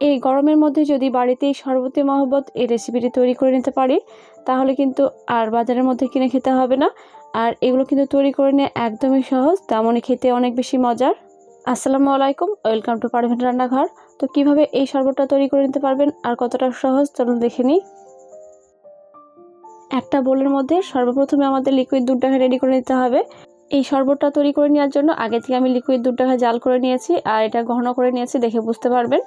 এই গরমের মধ্যে যদি বাড়িতেই শরবতে মহব্বত এই রেসিপিটি তৈরি করে নিতে পারি, তাহলে কিন্তু আর বাজারের মধ্যে কিনে খেতে হবে না। আর এগুলো কিন্তু তৈরি করে নিয়ে একদমই সহজ, তেমনই খেতে অনেক বেশি মজার। আসসালামু আলাইকুম, ওয়েলকাম টু পারভেন রান্নাঘর। তো কীভাবে এই শরবতটা তৈরি করে নিতে পারবেন আর কতটা সহজ, চলুন দেখে নিই। একটা বোলের মধ্যে সর্বপ্রথমে আমাদের লিকুইড দুধটাকে রেডি করে নিতে হবে। এই শরবতটা তৈরি করে নেওয়ার জন্য আগে থেকে আমি লিকুইড দুধটাকে জাল করে নিয়েছি, আর এটা ঘন করে নিয়েছি দেখে বুঝতে পারবেন।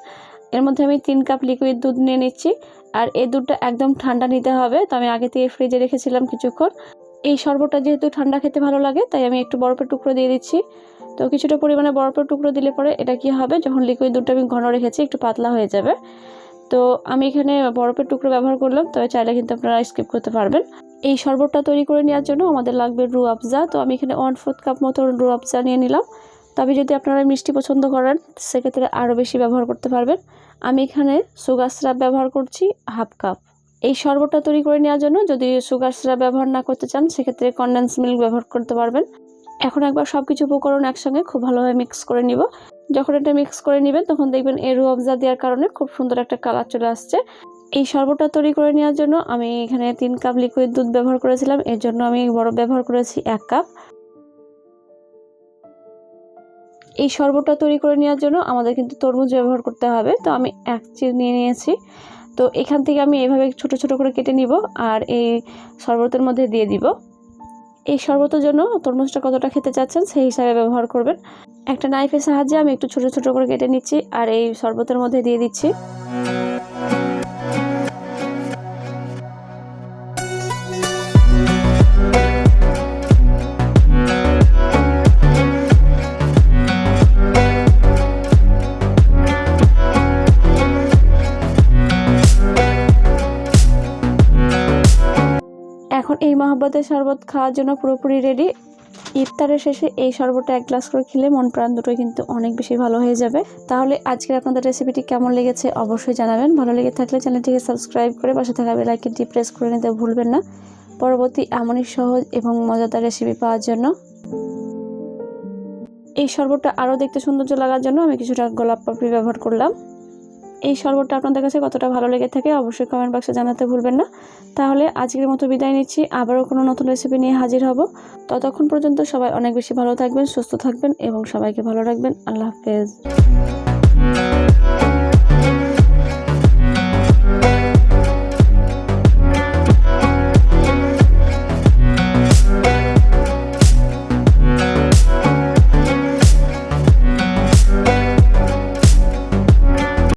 এর মধ্যে আমি তিন কাপ লিকুইড দুধ নিয়ে নিচ্ছি। আর এই দুধটা একদম ঠান্ডা নিতে হবে, তো আমি আগে থেকে ফ্রিজে রেখেছিলাম কিছুক্ষণ। এই শরবতটা যেহেতু ঠান্ডা খেতে ভালো লাগে, তাই আমি একটু বরফের টুকরো দিয়ে দিচ্ছি। তো কিছুটা পরিমাণে বরফের টুকরো দিলে পরে এটা কি হবে? যখন লিকুইড দুধটা আমি ঘন রেখেছি, একটু পাতলা হয়ে যাবে। তো আমি এখানে বরফের টুকরো ব্যবহার করলাম, তবে চাইলে কিন্তু আপনারা স্কিপ করতে পারবেন। এই শরবতটা তৈরি করে নেওয়ার জন্য আমাদের লাগবে রু আফজা। তো আমি এখানে ওয়ান ফোর্থ কাপ মতো রু আফজা নিয়ে নিলাম। তবে যদি আপনারা মিষ্টি পছন্দ করেন, সেক্ষেত্রে আরও বেশি ব্যবহার করতে পারবেন। আমি এখানে সুগার সিরাপ ব্যবহার করছি হাফ কাপ। এই শরবতটা তৈরি করে নেওয়ার জন্য যদি সুগার সিরাপ ব্যবহার না করতে চান, সেক্ষেত্রে কন্ডেন্স মিল্ক ব্যবহার করতে পারবেন। এখন একবার সব কিছু উপকরণ একসঙ্গে খুব ভালোভাবে মিক্স করে নিব। যখন এটা মিক্স করে নেবেন, তখন দেখবেন এর রুয়াবজা দেওয়ার কারণে খুব সুন্দর একটা কালার চলে আসছে। এই শরবতটা তৈরি করে নেওয়ার জন্য আমি এখানে তিন কাপ লিকুইড দুধ ব্যবহার করেছিলাম। এর জন্য আমি বরফ ব্যবহার করেছি এক কাপ এই শরবতটা তৈরি করে নেওয়ার জন্য আমাদের কিন্তু তরমুজ ব্যবহার করতে হবে। তো আমি এক চির নিয়ে নিয়েছি। তো এখান থেকে আমি এভাবে ছোট ছোট করে কেটে নিব আর এই শরবতের মধ্যে দিয়ে দিব। এই শরবতের জন্য তরমুজটা কতটা খেতে চাচ্ছেন সেই হিসাবে ব্যবহার করবেন। একটা নাইফের সাহায্যে আমি একটু ছোট ছোট করে কেটে নিচ্ছি আর এই শরবতের মধ্যে দিয়ে দিচ্ছি। এখন এই মহাব্বতের শরবত খাওয়ার জন্য পুরোপুরি রেডি ইফতারের শেষে এই শরবতটা এক গ্লাস করে খেলে মন প্রাণ দুটোই কিন্তু অনেক বেশি ভালো হয়ে যাবে। তাহলে আজকের আপনাদের রেসিপিটি কেমন লেগেছে অবশ্যই জানাবেন। ভালো লেগে থাকলে চ্যানেলটিকে সাবস্ক্রাইব করে পাশে থাকা বেলাইকনটি প্রেস করে নিতে ভুলবেন না। পরবর্তী এমনই সহজ এবং মজাদার রেসিপি পাওয়ার জন্য। এই শরবতটা আরও দেখতে সৌন্দর্য লাগার জন্য আমি কিছুটা গোলাপ পাপড়ি ব্যবহার করলাম। এই শরবতটা আপনাদের কাছে কতটা ভালো লেগে থাকে অবশ্যই কমেন্ট বক্সে জানাতে ভুলবেন না। তাহলে আজকের মতো বিদায় নিচ্ছি, আবারও কোনো নতুন রেসিপি নিয়ে হাজির হব। ততক্ষণ পর্যন্ত সবাই অনেক বেশি ভালো থাকবেন, সুস্থ থাকবেন এবং সবাইকে ভালো রাখবেন। আল্লাহ হাফেজ।